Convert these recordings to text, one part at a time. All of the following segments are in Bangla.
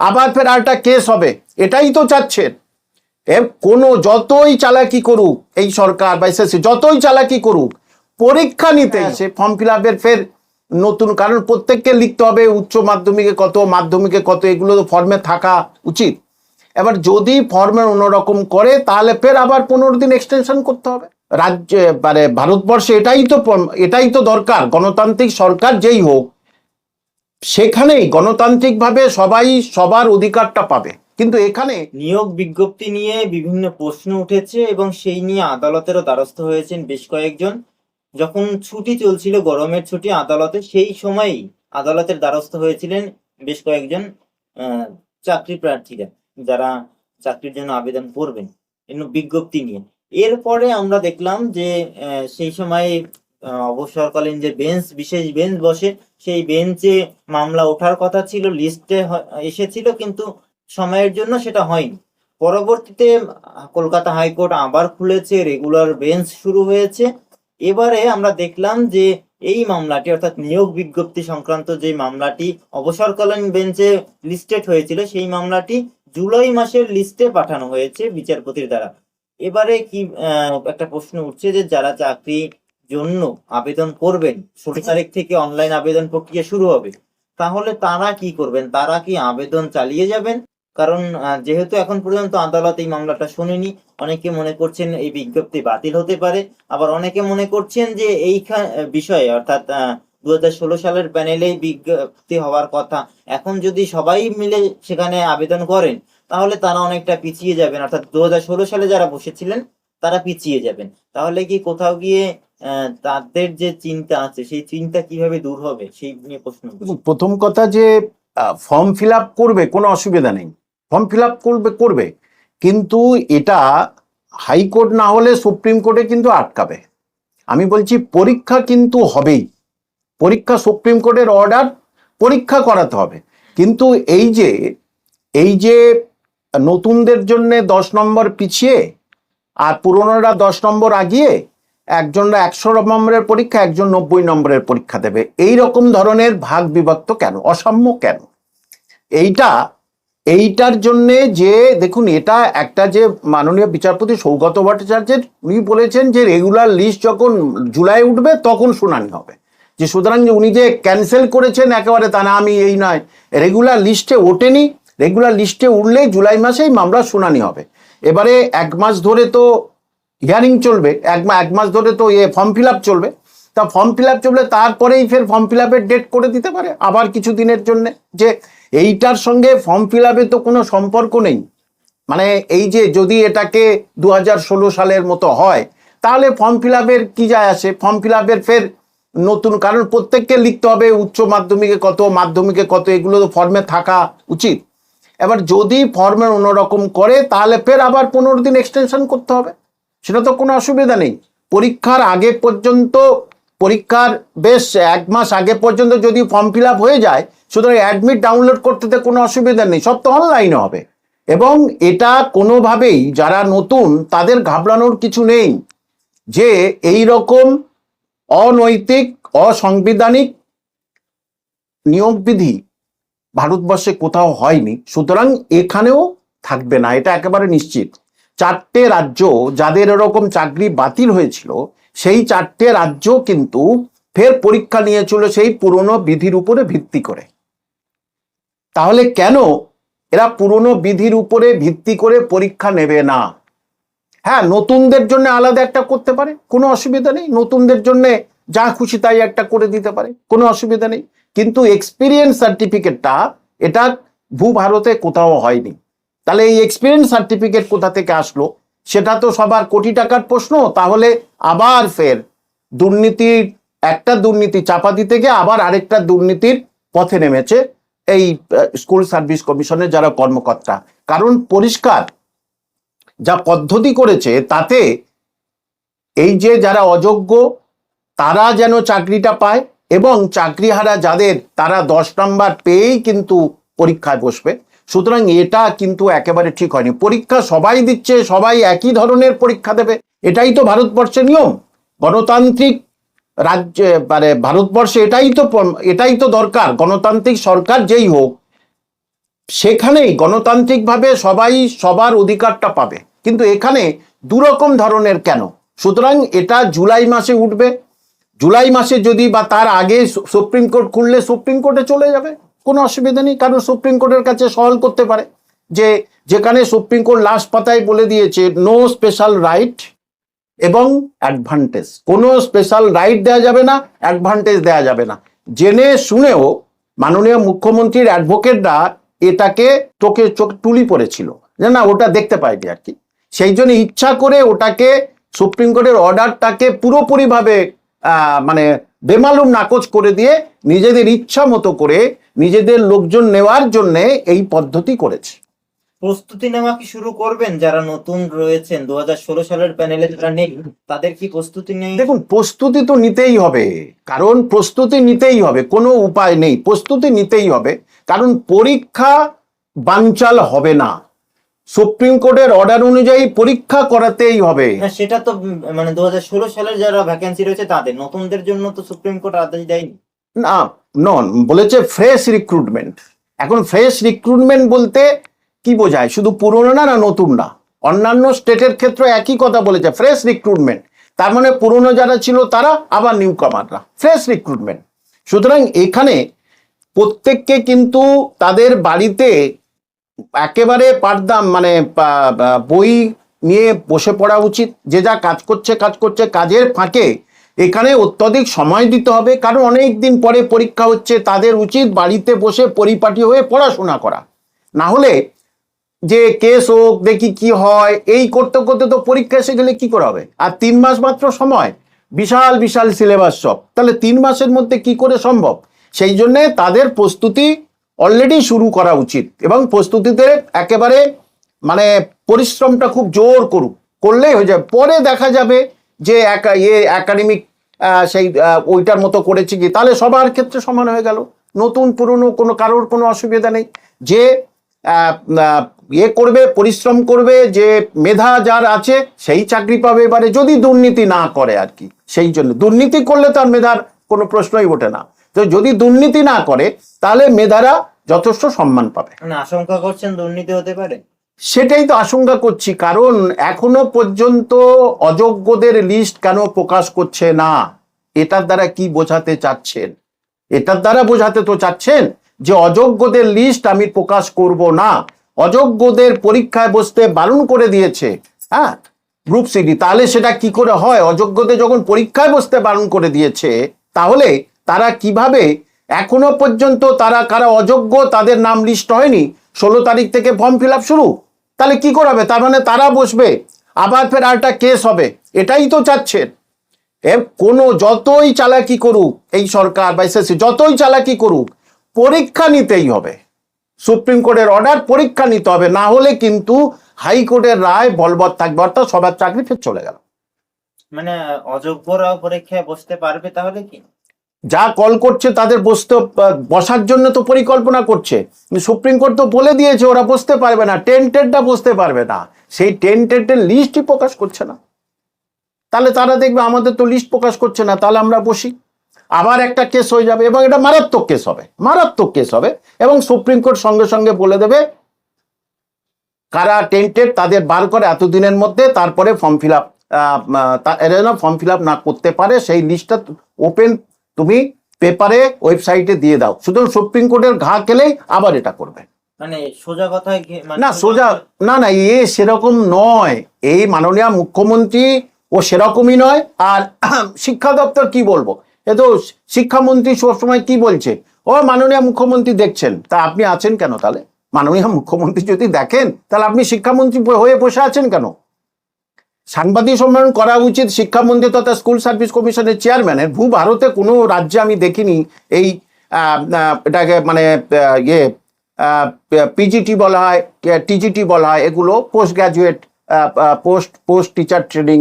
আবার ফের আরেকটা কেস হবে। এটাই তো চাচ্ছেন এ কোনো যতই চালাকি করুক এই সরকার বা এসএসসি যতই চালাকি করুক পরীক্ষা নিতে আসে ফর্ম ফিল আপের ফের নতুন কারণ প্রত্যেককে লিখতে হবে উচ্চ মাধ্যমিকে কত মাধ্যমিকে কত এগুলো তো ফর্মে থাকা উচিত। এবার যদি ফর্মের অন্যরকম করে তাহলে ফের আবার পনেরো দিন এক্সটেনশন করতে হবে। রাজ্যে মানে ভারতবর্ষে এটাই তো এটাই তো দরকার। গণতান্ত্রিক সরকার যেই হোক সেখানেই গণতান্ত্রিকভাবে সবাই সবার অধিকারটা পাবে। কিন্তু এখানে নিয়োগ বিজ্ঞপ্তি নিয়ে বিভিন্ন প্রশ্ন উঠেছে এবং সেই নিয়ে আদালতেরও দ্বারস্থ হয়েছেন বেশ কয়েকজন। যখন ছুটি চলছিল, গরমের ছুটি আদালতে, সেই সময়ই আদালতের দ্বারস্থ হয়েছিলেন বেশ কয়েকজন চাকরি প্রার্থীরা যারা চাকরির জন্য আবেদন করবেন বিজ্ঞপ্তি নিয়ে। এরপরে আমরা দেখলাম যে সেই সময়ে অবসরকালীন যে বেঞ্চ বিশেষ বেঞ্চ বসে, সেই বেঞ্চে মামলা ওঠার কথা ছিল লিস্টে এসেছিল, কিন্তু সময়ের জন্য সেটা হয়নি। পরবর্তীতে কলকাতা হাইকোর্ট আবার খুলেছে রেগুলার বেঞ্চ শুরু হয়েছে। এবারে আমরা দেখলাম যে এই মামলাটি, অর্থাৎ নিয়োগ বিজ্ঞপ্তি সংক্রান্ত যে মামলাটি অবসরকালীন বেঞ্চে লিস্টেড হয়েছিল, সেই মামলাটি জুলাই মাসের লিস্টে পাঠানো হয়েছে বিচারপতির দ্বারা। এবারে কি একটা প্রশ্ন উঠছে যে যারা চাকরি জন্য আবেদন করবেন ষোলো তারিখ থেকে অনলাইন আবেদন প্রক্রিয়া শুরু হবে। তাহলে তারা কি করবেন? তারা কি আবেদন চালিয়ে যাবেন? কারণ যেহেতু এখন পর্যন্ত আদালত এই মামলাটা শুনেনি অনেকে মনে করছেন এই বিজ্ঞপ্তি বাতিল হতে পারে। আবার অনেকে মনে করছেন যে এই বিষয়ে অর্থাৎ দু হাজার ষোলো সালের প্যানেলে বিজ্ঞপ্তি হওয়ার কথা। এখন যদি সবাই মিলে সেখানে আবেদন করেন তাহলে তারা অনেকটা পিছিয়ে যাবেন। অর্থাৎ দু ষোলো সালে যারা বসেছিলেন তারা পিছিয়ে যাবেন। তাহলে কি কোথাও গিয়ে তাদের যে চিন্তা আছে, সেই চিন্তা কীভাবে দূর হবে? সেই নিয়ে প্রশ্ন প্রথম কথা যে ফর্ম ফিল আপ করবে, কোনো অসুবিধা নেই। ফর্ম ফিল আপ করবে করবে। কিন্তু এটা হাইকোর্ট না হলে সুপ্রিম কোর্টে কিন্তু আটকাবে। আমি বলছি, পরীক্ষা কিন্তু হবেই। পরীক্ষা সুপ্রিম কোর্টের অর্ডার পরীক্ষা করাতে হবে। কিন্তু এই যে এই যে নতুনদের জন্য দশ নম্বর পিছিয়ে, আর পুরনোরা দশ নম্বর আগিয়ে একজনরা একশো নম্বরের পরীক্ষা, একজন নব্বই নম্বরের পরীক্ষা দেবে। এই রকম ধরনের ভাগ বিভক্ত কেন? অসাম্য কেন? এইটা, এইটার জন্যে যে, দেখুন, এটা একটা যে মাননীয় বিচারপতি সৌগত ভট্টাচার্যের, উনি বলেছেন যে রেগুলার লিস্ট যখন জুলাই উঠবে, তখন শুনানি হবে। যে, সুতরাং যে উনি যে ক্যান্সেল করেছেন, একেবারে তা না, আমি এই নয়। রেগুলার লিস্টে ওঠেনি। রেগুলার লিস্টে উঠলেই জুলাই মাসেই মামলা শুনানি হবে। এবারে এক মাস ধরে তো হিয়ারিং চলবে, এক এক মাস ধরে তো এ ফর্ম ফিল চলবে। তা ফর্ম ফিল চলবে তারপরেই ফের ফর্ম ফিল ডেট করে দিতে পারে, আবার কিছু দিনের জন্য। যে এইটার সঙ্গে ফর্ম ফিল তো কোনো সম্পর্ক নেই। মানে এই যে যদি এটাকে দু হাজার ষোলো সালের মতো হয়, তাহলে ফর্ম ফিল কি যায় আসে? ফর্ম ফিল ফের নতুন, কারণ প্রত্যেককে লিখতে হবে উচ্চ মাধ্যমিকে কত মাধ্যমিকে কত, এগুলো তো ফর্মে থাকা উচিত। এবার যদি ফর্মের অন্যরকম করে, তাহলে ফের আবার পনেরো দিন এক্সটেনশন করতে হবে। সেটা তো কোনো অসুবিধা নেই। পরীক্ষার আগে পর্যন্ত, পরীক্ষার বেশ এক মাস আগে পর্যন্ত যদি ফর্ম ফিল হয়ে যায়, সুতরাং অ্যাডমিট ডাউনলোড করতে কোনো অসুবিধা নেই, সব তো অনলাইনে হবে। এবং এটা কোনোভাবেই যারা নতুন, তাদের ঘাবড়ানোর কিছু নেই যে এই রকম অনৈতিক, অসাংবিধানিক নিয়োগ বিধি ভারতবর্ষে কোথাও হয়নি। সুতরাং এখানেও থাকবে না, এটা একেবারে নিশ্চিত। চারটে রাজ্য যাদের এরকম চাকরি বাতিল হয়েছিল, সেই চারটে রাজ্য কিন্তু ফের পরীক্ষা নিয়েছিল সেই পুরনো বিধির উপরে ভিত্তি করে। তাহলে কেন এরা পুরনো বিধির উপরে ভিত্তি করে পরীক্ষা নেবে না? হ্যাঁ নতুনদের জন্য আলাদা একটা করতে পারে, কোনো অসুবিধা নেই। নতুনদের জন্য যা খুশি তাই একটা করে দিতে পারে, কোনো অসুবিধা নেই। কিন্তু এক্সপিরিয়েন্স সার্টিফিকেটটা এটা ভূ ভারতে কোথাও হয়নি। তাহলে এই এক্সপিরিয়েন্স সার্টিফিকেট কোথা থেকে আসলো? সেটা তো সবার কোটি টাকার প্রশ্ন, তাহলে আবার ফের দুর্নীতির একটা দুর্নীতি চাপা দিতে গিয়ে আবার আরেকটা দুর্নীতির পথে নেমেছে এই স্কুল সার্ভিস কমিশনের যারা কর্মকর্তা। কারণ পরিষ্কার যা পদ্ধতি করেছে, তাতে এই যে যারা অযোগ্য, তারা যেন চাকরিটা পায় এবং চাকরিহারা যাদের, তারা দশ নাম্বার পেয়েই কিন্তু পরীক্ষায় বসবে। সুতরাং এটা কিন্তু একেবারে ঠিক হয়নি। পরীক্ষা সবাই দিচ্ছে, সবাই একই ধরনের পরীক্ষা দেবে। এটাই তো ভারতবর্ষের নিয়ম। গণতান্ত্রিক রাজ্যে মানে ভারতবর্ষে এটাই তো এটাই তো দরকার। গণতান্ত্রিক সরকার যেই হোক, সেখানেই গণতান্ত্রিকভাবে সবাই সবার অধিকারটা পাবে। কিন্তু এখানে দুরকম ধরনের কেন? সুতরাং এটা জুলাই মাসে উঠবে। জুলাই মাসে যদি বা তার আগে সুপ্রিম কোর্ট খুললে সুপ্রিম কোর্টে চলে যাবে। কোনো অসুবিধা নেই, কারণ সুপ্রিম কোর্টের কাছে সওয়াল করতে পারে যে যেখানে সুপ্রিম কোর্ট লাস্ট পাতায় বলে দিয়েছে নো স্পেশাল রাইট এবং অ্যাডভান্টেজ কোনো স্পেশাল রাইট দেওয়া যাবে না অ্যাডভান্টেজ দেওয়া যাবে না। জেনে শুনেও মাননীয় মুখ্যমন্ত্রীর অ্যাডভোকেটরা এটাকে চোখে চোখ তুলি পড়েছিল। যে না, ওটা দেখতে পাইনি আর কি। সেই জন্য ইচ্ছা করে ওটাকে সুপ্রিম কোর্টের অর্ডারটাকে পুরোপুরিভাবে মানে বেমালুম নাকচ করে দিয়ে নিজেদের ইচ্ছা মতো করে নিজেদের লোকজন নেওয়ার জন্য এই পদ্ধতি করেছে। প্রস্তুতি নেওয়া কি শুরু করবেন? যারা নতুন রয়েছেন দু হাজার ষোলো সালের প্যানেলে যারা নেই তাদের কি প্রস্তুতি নেই? দেখুন প্রস্তুতি তো নিতেই হবে। কারণ প্রস্তুতি নিতেই হবে কোনো উপায় নেই। প্রস্তুতি নিতেই হবে। কারণ পরীক্ষা বানচাল হবে না। সুপ্রিম কোর্টের অর্ডার অনুযায়ী পরীক্ষা করাতেই হবে। সেটা তো মানে দু হাজার ষোলো সালের যারা ভ্যাকেন্সি রয়েছে তাদের নতুনদের জন্য তো সুপ্রিম কোর্ট আদেশ দেয়নি। না নন বলেছে ফ্রেশ রিক্রুটমেন্ট এখন ফ্রেশ রিক্রুটমেন্ট বলতে কি বোঝায়? শুধু পুরনো না না নতুন না? অন্যান্য স্টেটের ক্ষেত্রে একই কথা বলেছে ফ্রেশ রিক্রুটমেন্ট তার মানে পুরনো যারা ছিল তারা আবার নিউ কামাররা ফ্রেশ রিক্রুটমেন্ট সুতরাং এখানে প্রত্যেককে কিন্তু তাদের বাড়িতে একেবারে পারদাম মানে বই নিয়ে বসে পড়া উচিত। যে যা কাজ করছে কাজ করছে, কাজের ফাঁকে। এখানে অত্যধিক সময় দিতে হবে, কারণ অনেক দিন পরে পরীক্ষা হচ্ছে, তাদের উচিত বাড়িতে বসে পরিপাটি হয়ে পড়াশোনা করা। না হলে যে কেস হোক, দেখি কি হয়, এই করতে করতে তো পরীক্ষা এসে গেলে কি করে হবে? আর তিন মাস মাত্র সময়, বিশাল বিশাল সিলেবাস সব। তাহলে তিন মাসের মধ্যে কি করে সম্ভব? সেই জন্যে তাদের প্রস্তুতি অলরেডি শুরু করা উচিত এবং প্রস্তুতিতে একেবারে মানে পরিশ্রমটা খুব জোর করুক। করলেই হয়ে যাবে। পরে দেখা যাবে যে একা ইয়ে একাডেমিক সেই ওইটার মতো করেছে কি, তাহলে সবার ক্ষেত্রে সমান হয়ে গেল। নতুন, পুরনো, কোনো কারোর কোনো অসুবিধা নেই। যে ইয়ে করবে, পরিশ্রম করবে, যে মেধা যার আছে, সেই চাকরি পাবে এবারে। যদি দুর্নীতি না করে আর কি, সেই জন্য। দুর্নীতি করলে তার মেধার কোনো প্রশ্নই ওঠে না। তো যদি দুর্নীতি না করে তাহলে মেধারা যথেষ্ট সম্মান পাবে। মানে আশঙ্কা করছেন দুর্নীতি হতে পারে? সেটাই তো আশঙ্কা করছি কারণ এখনও পর্যন্ত অযোগ্যদের লিস্ট কেন প্রকাশ করছে না? এটার দ্বারা কি বোঝাতে চাচ্ছেন? এটার দ্বারা বোঝাতে তো চাচ্ছেন যে অযোগ্যদের লিস্ট আমি প্রকাশ করব না। অযোগ্যদের পরীক্ষায় বসতে বারণ করে দিয়েছে হ্যাঁ? গ্রুপ সিডি তাহলে সেটা কি করে হয়? অযোগ্যদের যখন পরীক্ষায় বসতে বারণ করে দিয়েছে তাহলে তারা কীভাবে এখনও পর্যন্ত তারা, কারা অযোগ্য, তাদের নাম লিস্ট হয়নি, ষোলো তারিখ থেকে ফর্ম ফিল শুরু? তাহলে কি করাবে? তার মানে তারা বসবে, আবার ফের আরেকটা কেস হবে, এটাই তো চাচ্ছেন এ, কোনো যতই চালাকি করুক এই সরকার বা এসএসসি, যতই চালাকি করুক, পরীক্ষা নিতেই হবে। সুপ্রিম কোর্টের অর্ডার পরীক্ষা নিতে হবে, না হলে কিন্তু হাইকোর্টের রায় বলবৎ থাকবে, অর্থাৎ সবার চাকরি ফের চলে গেল। মানে অযোগ্যরাও পরীক্ষায় বসতে পারবে তাহলে কি? যা কল করছে তাদের বসতে বসার জন্য তো পরিকল্পনা করছে। সুপ্রিম কোর্ট তো বলে দিয়েছে, ওরা বসতে পারবে না, টেন্টেডটা বসতে পারবে না। সেই টেন্টেডের লিস্টই প্রকাশ করছে না। তাহলে তারা দেখবে আমাদের তো লিস্ট প্রকাশ করছে না, তাহলে আমরা বসি। আবার একটা কেস হয়ে যাবে, এবং এটা মারাত্মক কেস হবে, মারাত্মক কেস হবে। এবং সুপ্রিম কোর্ট সঙ্গে সঙ্গে বলে দেবে, কারা টেন্টেড, তাদের বার করে এতদিনের মধ্যে, তারপরে form fill up form fill up না করতে পারে, সেই লিস্টটা ওপেন তুমি পেপারে ওয়েবসাইটে দিয়ে দাও। শুধু সুপ্রিম কোর্টের ঘা খেলেই আবার এটা করবে। মানে সোজা কথায় মানে না সোজা না না এ সেরকম নয়। এই মাননীয় মুখ্যমন্ত্রী ও সেরকমই নয়। আর শিক্ষা দপ্তর কি বলব? এ তো শিক্ষামন্ত্রী সবসময় কি বলছে? ও মাননীয় মুখ্যমন্ত্রী দেখছেন। তা আপনি আছেন কেন তাহলে? মাননীয় মুখ্যমন্ত্রী যদি দেখেন তাহলে আপনি শিক্ষামন্ত্রী হয়ে বসে আছেন কেন? সাংবাদিক সম্মেলন করা উচিত শিক্ষামন্ত্রী তথা স্কুল সার্ভিস কমিশনের চেয়ারম্যানের। ভূ ভারতে কোনো রাজ্যে আমি দেখিনি এই এটাকে মানে ইয়ে পিজিটি বলা হয় টিজিটি বলা হয়, এগুলো post graduate post post teacher training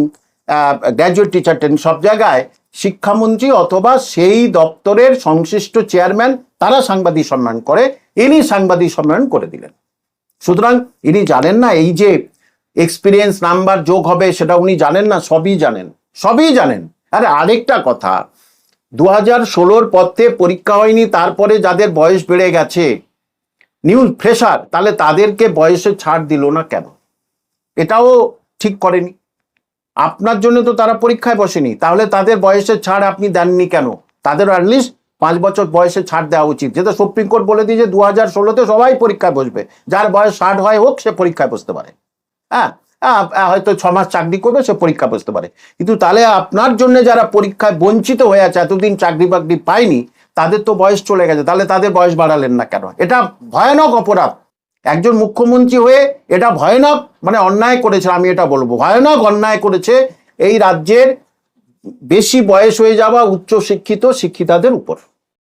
graduate teacher training সব জায়গায় শিক্ষামন্ত্রী অথবা সেই দপ্তরের সংশ্লিষ্ট চেয়ারম্যান, তারা সাংবাদিক সম্মেলন করে, ইনি সাংবাদিক সম্মেলন করে দিলেন। সুতরাং ইনি জানেন না এই যে এক্সপিরিয়েন্স নাম্বার যোগ হবে, সেটা উনি জানেন না, সবই জানেন। সবই জানেন। আরে আরেকটা কথা দু হাজার ষোলোর পথে পরীক্ষা হয়নি, তারপরে যাদের বয়স বেড়ে গেছে নিউ ফ্রেশার তাহলে তাদেরকে বয়সে ছাড় দিল না কেন? এটাও ঠিক করেনি। আপনার জন্য তো তারা পরীক্ষায় বসেনি, তাহলে তাদের বয়সের ছাড় আপনি দেননি কেন? তাদের অ্যাটলিস্ট পাঁচ বছর বয়সে ছাড় দেওয়া উচিত। যেটা সুপ্রিম কোর্ট বলে দিয়েছে দু হাজার ষোলোতে সবাই পরীক্ষায় বসবে। যার বয়স ষাট হয় হোক, সে পরীক্ষায় বসতে পারে। হ্যাঁ আহ, আহ, হয়তো ছ মাস চাকরি করবে সে পরীক্ষা বসতে পারে। কিন্তু তাহলে আপনার জন্য যারা পরীক্ষায় বঞ্চিত হয়ে আছে এতদিন চাকরি বাকরি পায়নি তাদের তো বয়স চলে গেছে তাহলে তাদের বয়স বাড়ালেন না কেন? এটা ভয়ানক অপরাধ। একজন মুখ্যমন্ত্রী হয়ে এটা ভয়ানক মানে অন্যায় করেছে আমি এটা বলব ভয়ানক অন্যায় করেছে এই রাজ্যের বেশি বয়স হয়ে যাওয়া উচ্চ শিক্ষিত শিক্ষিতাদের উপর।